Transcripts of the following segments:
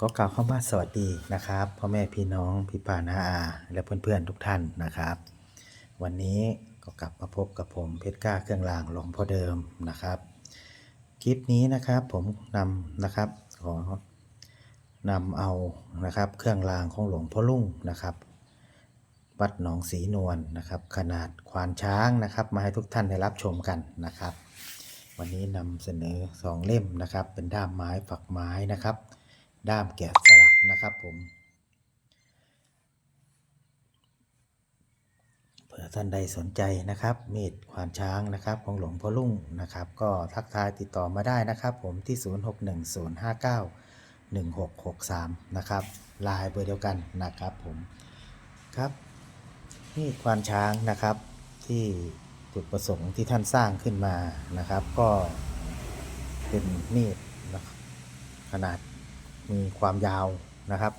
ก็กล่าวเข้ามาสวัสดีนะครับพ่อแม่พี่น้องพี่ป้าน้าอาและเพื่อนๆทุกท่านนะครับ วันนี้ก็กลับมาพบกับผมเพชรกล้าเครื่องรางหลวงพ่อเดิมนะครับ คลิปนี้นะครับผมนำนะครับขอนำเอานะครับ เครื่องรางของหลวงพ่อลุ่งนะครับวัดหนองศรีนวลนะครับ ขนาดควานช้างนะครับ มาให้ทุกท่านได้รับชมกันนะครับ วันนี้นำเสนอสองเล่มนะครับ เป็นด้ามไม้ฝักไม้นะครับ ด้ามแกะสลักนะครับ ผมเผื่อท่านใดสนใจนะครับมีดขวานช้างนะครับ ของหลวงพ่อลุ่งนะครับ ก็ทักทายติดต่อมาได้นะครับ ผมที่ 0610591663 นะครับลายเบอร์เดียวกันนะครับผมครับมีดควานช้างนะครับที่จุดประสงค์ที่ท่านสร้างขึ้นมานะครับ ก็เป็นมีดขนาด มีความยาวนะครับ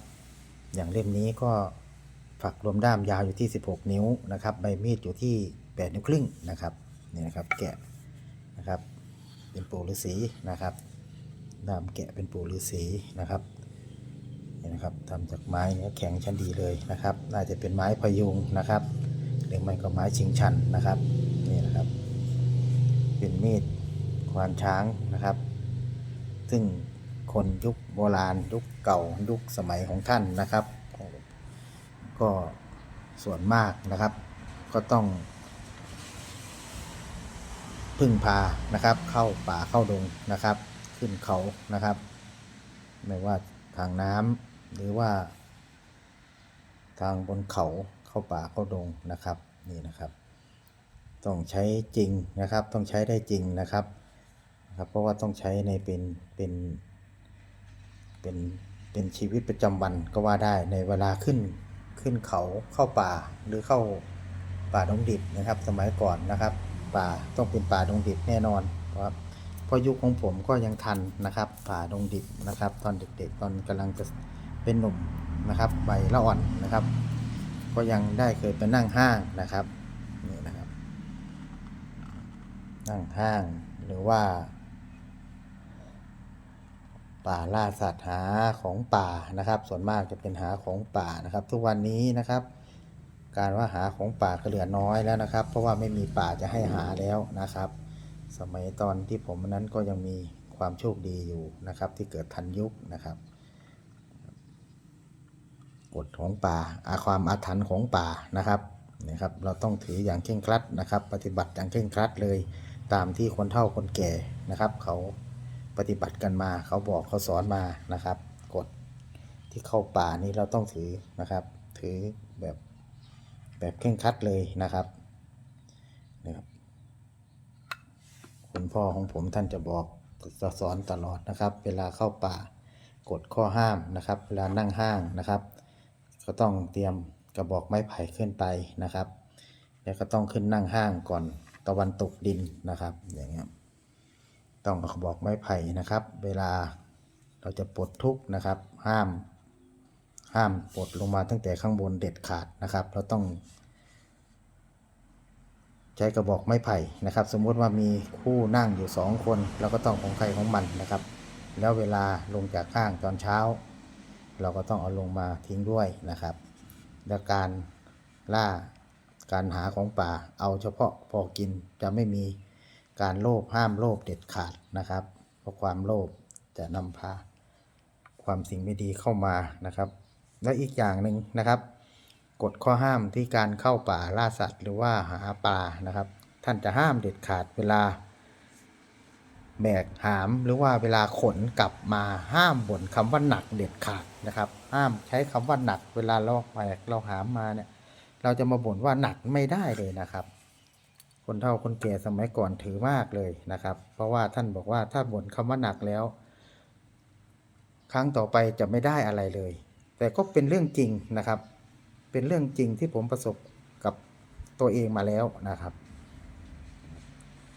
อย่างเล่มนี้ก็ฝักรวมด้ามยาวอยู่ที่ 16 นิ้วนะครับ ใบมีดอยู่ที่ 8 นิ้วครึ่งนะครับนี่นะครับแกะนะครับ เป็นปูฤาษีนะครับด้ามแกะเป็นปูฤาษีนะครับนี่นะครับทำจากไม้เนื้อแข็งชั้นดีเลยนะครับ น่าจะเป็นไม้พยุงนะครับหรือไม่ก็ไม้ชิงชันนะครับนี่นะครับ เป็นมีดควานช้างนะครับ ซึ่ง คนยุคโบราณยุคเก่ายุคสมัยของท่านนะครับ ก็ส่วนมากนะครับ ก็ต้อง พึ่งพานะครับ เข้าป่าเข้าดงนะครับ ขึ้นเขานะครับ ไม่ว่าทางน้ำหรือว่า ทางบนเขาเข้าป่าเข้าดงนะครับนี่นะครับ ต้องใช้จริงนะครับ ต้องใช้ได้จริงนะครับนะครับเพราะว่าต้องใช้ในเป็นเป็น เป็นเป็นชีวิตประจำวันก็ว่าได้ในเวลาขึ้นขึ้นเขาเข้าป่าหรือเข้าป่าดงดิบนะครับ สมัยก่อนนะครับ ป่าต้องเป็นป่าดงดิบแน่นอนครับเพราะยุคของผมก็ยังทันนะครับ ป่าดงดิบนะครับ ตอนเด็กๆ ตอนกำลังจะเป็นหนุ่มนะครับใบละอ่อนนะครับ ก็ยังได้เคยไปนั่งห้างนะครับนี่นะครับ นั่งห้างหรือว่า ป่าล่าสัตว์หาของป่านะครับ ส่วนมากจะเป็นหาของป่านะครับ ทุกวันนี้นะครับ การว่าหาของป่าก็เหลือน้อยแล้วนะครับ เพราะว่าไม่มีป่าจะให้หาแล้วนะครับ สมัยตอนที่ผมนั้นก็ยังมีความโชคดีอยู่นะครับ ที่เกิดทันยุคนะครับกฎของป่าอาความอาถรรพ์ของป่านะครับนะครับ เราต้องถืออย่างเคร่งครัดนะครับ ปฏิบัติอย่างเคร่งครัดเลย ตามที่คนเฒ่าคนแก่นะครับ เขา ปฏิบัติกันมา เขาบอกเขาสอนมานะครับกฎที่เข้าป่านี่เราต้องถือนะครับ ถือแบบแบบเคร่งคัดเลยนะครับนะครับคุณพ่อของผมท่านจะบอกจะสอนตลอดนะครับ เวลาเข้าป่ากฎข้อห้ามนะครับ เวลานั่งห้างนะครับ ก็ต้องเตรียมกระบอกไม้ไผ่ขึ้นไปนะครับ แล้วก็ต้องขึ้นนั่งห้างก่อนตะวันตกดินนะครับอย่างเงี้ย ต้องเอากระบอกไม้ไผ่นะครับ เวลาเราจะปลดทุกข์นะครับ ห้าม ห้ามปลดลงมาตั้งแต่ข้างบนเด็ดขาดนะครับ เราต้อง ใช้กระบอกไม้ไผ่นะครับ สมมุติว่ามีคู่นั่งอยู่สองคนเราก็ต้องของใครของมันนะครับ แล้วเวลาลงจากห้างตอนเช้า เราก็ต้องเอาลงมาทิ้งด้วยนะครับและการล่าการหาของป่าเอาเฉพาะพอกินจะไม่มี การโลภห้ามโลภเด็ดขาดนะครับ เพราะความโลภจะนำพาความสิ่งไม่ดีเข้ามานะครับ และอีกอย่างหนึ่งนะครับกฎข้อห้ามที่การเข้าป่าล่าสัตว์ หรือว่าหาปลานะครับ ท่านจะห้ามเด็ดขาดเวลาแบกหามหรือว่าเวลาขนกลับมาห้ามบ่นคำว่าหนักเด็ดขาดนะครับ ห้ามใช้คำว่าหนัก เวลาเราแบกเราหามมาเนี่ย เราจะมาบ่นว่าหนักไม่ได้เลยนะครับ คนเฒ่าคนแก่สมัยก่อนถือมากเลยนะครับ เพราะว่าท่านบอกว่าถ้าบ่นคำว่าหนักแล้ว ครั้งต่อไปจะไม่ได้อะไรเลย แต่ก็เป็นเรื่องจริงนะครับ เป็นเรื่องจริงที่ผมประสบกับตัวเองมาแล้วนะครับ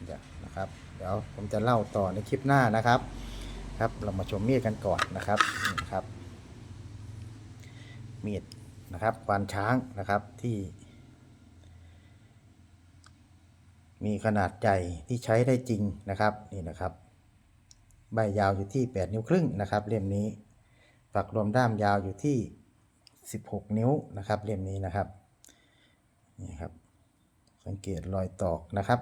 เดี๋ยวนะครับ เดี๋ยวผมจะเล่าต่อในคลิปหน้านะครับ ครับเรามาชมมีดกันก่อนนะครับนี่นะครับมีดนะครับควานช้างนะครับที่ มีขนาดใหญ่ที่ใช้ได้จริงนะครับนี่นะครับ ใบยาวอยู่ที่ 8 นิ้วครึ่งนะครับเล่มนี้ฝักรวมด้ามยาวอยู่ที่ 16 นิ้วนะครับเล่มนี้นะครับนี่ครับ สังเกตรอยตอกนะครับ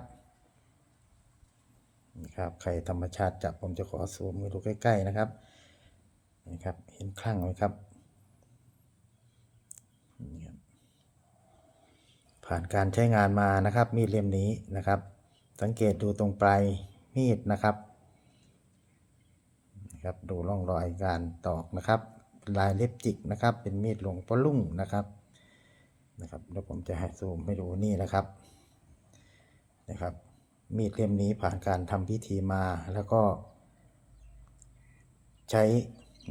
นี่ครับใครธรรมชาติจับผมจะขอซูมให้ดูใกล้ ๆนะครับนี่ครับเห็นคลั่งไหมครับนี่ครับ ผ่านการใช้งานมานะครับ มีดเล่มนี้นะครับ สังเกตดูตรงปลายมีดนะครับนะครับดูร่องรอยการตอกนะครับ ลายเล็บจิกนะครับ เป็นมีดหลวงพ่อลุ่งนะครับนะครับเดี๋ยวผมจะให้ซูมให้ดูนี่นะครับนะครับ มีดเล่มนี้ผ่านการทำพิธีมาแล้วก็ใช้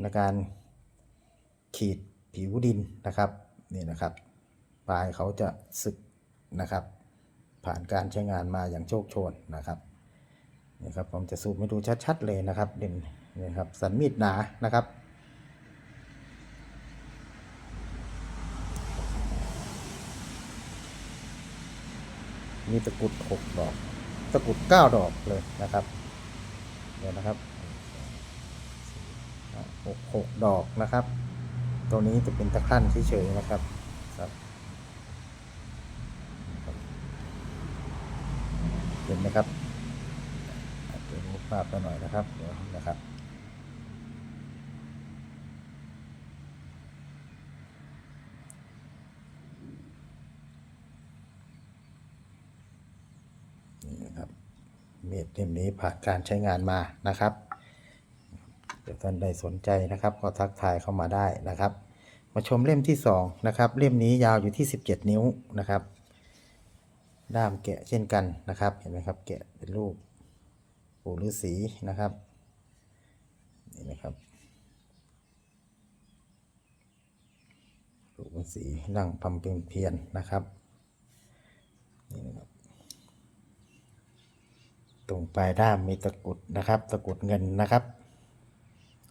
ในการขีดผิวดินนะครับนี่นะครับ ปลายเขาจะสึกนะครับ ผ่านการใช้งานมาอย่างโชคโชนนะครับนี่ครับผมจะซูมให้ดูชัดๆเลยนะครับเด่นนี่ครับสันมีดหนานะครับมีตะกุดหกดอก ตะกุดเก้าดอกเลยนะครับเดี๋ยวนะครับหกหกดอกนะครับ ตัวนี้จะเป็นตะขั้นเฉยๆนะครับครับ เห็นไหมครับอาจจะรูปภาพไปหน่อยนะครับเดี๋ยวนะครับนี่นะครับเมีดเล่มนี้ผ่านการใช้งานมานะครับเดี๋ยวท่านใดสนใจนะครับ ก็ทักทายเข้ามาได้นะครับ มาชมเล่มที่ 2 นะครับ เล่มนี้ยาวอยู่ที่ 17 นิ้วนะครับ ด้ามแกะเช่นกันนะครับ เห็นไหมครับ แกะเป็นรูปปู่ฤาษีนะครับ นี่นะครับปู่ฤาษีนั่งพำเพ็ญเพียรนะครับ นี่นะครับ ตรงปลายด้ามมีตะกุดนะครับ ตะกุดเงินนะครับ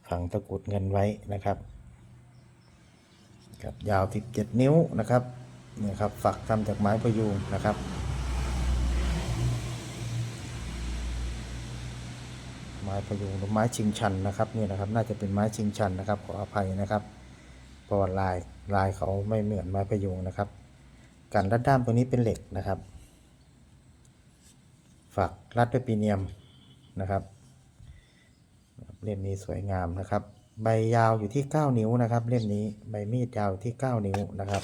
ฝังตะกุดเงินไว้นะครับครับยาว 17 นิ้วนะครับนี่ครับฝักทำจากไม้พะยูงนะครับ ไม้พยูงหรือไม้ชิงชันนะครับนี่นะครับ น่าจะเป็นไม้ชิงชันนะครับ ขออภัยนะครับเพราะว่าลายลายเขาไม่เหมือนไม้พยูงนะครับการรัดด้ามตัวนี้เป็นเหล็กนะครับฝักรัดด้วยปีเนียมนะครับเล่มนี้สวยงามนะครับ ใบยาวอยู่ที่ 9 นิ้วนะครับ เล่มนี้ใบมีดยาวอยู่ที่ 9 นิ้วนะครับ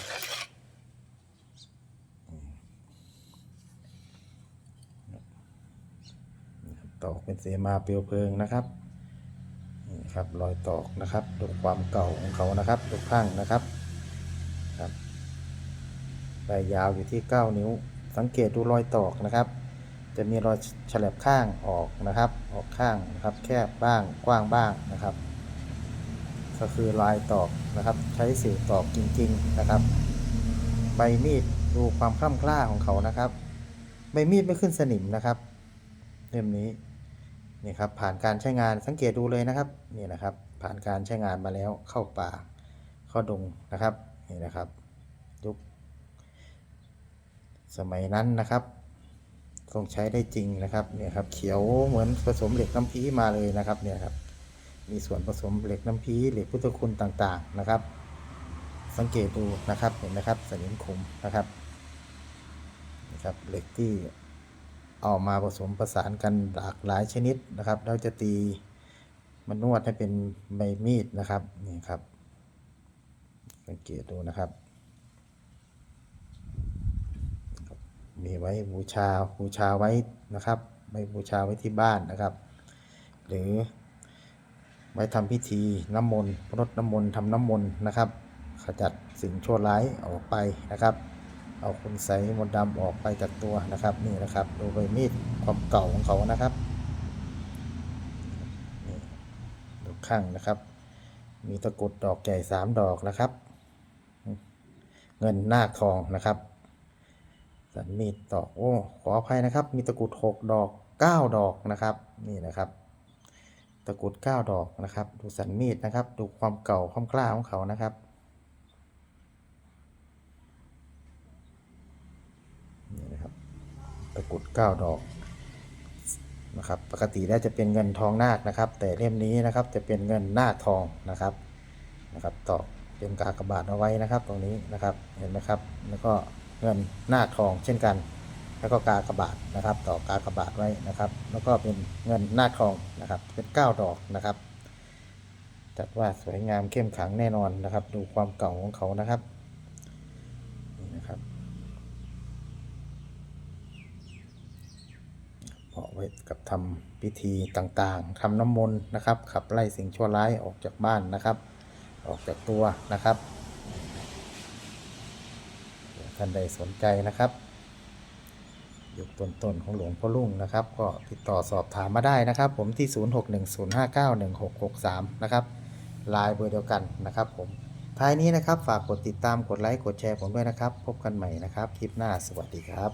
ตอกเป็นเสมาเปลวเพลิงนะครับนี่ครับรอยตอกนะครับดูความเก่าของเขานะครับดูข้างนะครับครับใบยาวอยู่ที่ 9 นิ้ว สังเกตดูรอยตอกนะครับ จะมีรอยฉลับข้างออกนะครับ ออกข้างนะครับ แคบบ้างกว้างบ้างนะครับ ก็คือลายตอกนะครับ ใช้สิวตอกจริง ๆนะครับ ใบมีดดูความคล่ำกล้าของเขานะครับ ใบมีดไม่ขึ้นสนิมนะครับเล่มนี้ นี่ครับผ่านการใช้งานสังเกตดูเลยนะครับนี่นะครับ ผ่านการใช้งานมาแล้วเข้าป่าเข้าดงนะครับนี่นะครับยุคสมัยนั้นนะครับต้องใช้ได้จริงนะครับเนี่ยครับเขียวเหมือนผสมเหล็กน้ำพีมาเลยนะครับเนี่ยครับมีส่วนผสมเหล็กน้ำพีเหล็กพุทธคุณต่างๆนะครับ สังเกตดูนะครับเห็นไหมครับสนิมคมนะครับนะครับเหล็กที่ เอามาผสมประสานกันหลากหลายชนิดนะครับแล้วจะตีมันนวดให้เป็นใบมีดนะครับนี่ครับสังเกตดูนะครับ มีไว้บูชาบูชาไว้นะครับไว้บูชาไว้ที่บ้านนะครับ หรือไว้ทำพิธีน้ำมนต์รดน้ำมนต์ทำน้ำมนต์นะครับ ขจัดสิ่งชั่วร้ายออกไปนะครับ เอาคุณใสมนต์ดำออกไปจากตัวนะครับนี่นะครับ ดูใบมีดความเก่าของเขานะครับนี่ดูข้างนะครับ มีตะกุดดอกใหญ่สามดอกนะครับ เงินหน้าทองนะครับสันมีดตอกโอ้ขออภัยนะครับ มีตะกุดหกดอกเก้าดอกนะครับนี่นะครับ ตะกุดเก้าดอกนะครับ ดูสันมีดนะครับ ดูความเก่าความกล้าของเขานะครับ นี่นะครับ ตะกรุดเก้าดอกนะครับปกติแล้วจะเป็นเงินทองนาคนะครับ แต่เล่มนี้นะครับจะเป็นเงินนาคทองนะครับนะครับตอกเป็นกากบาทเอาไว้นะครับ ตรงนี้นะครับเห็นไหมครับ แล้วก็เงินหน้าทองเช่นกัน แล้วก็กากบาทนะครับต่อกากบาทไว้นะครับ แล้วก็เป็นเงินหน้าทองนะครับเป็นเก้าดอกนะครับจัดว่าสวยงามเข้มขังแน่นอนนะครับ ดูความเก่าของเขานะครับนี่นะครับเหมาะไว้กับทำพิธีต่างๆทำน้ำมนต์นะครับ ขับไล่สิ่งชั่วร้ายออกจากบ้านนะครับ ออกจากตัวนะครับท่านใดสนใจนะครับยุคต้นๆของหลวงพ่อลุ่งนะครับ ก็ติดต่อสอบถามมาได้นะครับ ผมที่ 0610591663 นะครับไลน์เบอร์เดียวกันนะครับ ผมท้ายนี้นะครับฝากกดติดตามกดไลค์กดแชร์ผมด้วยนะครับ พบกันใหม่นะครับ คลิปหน้าสวัสดีครับ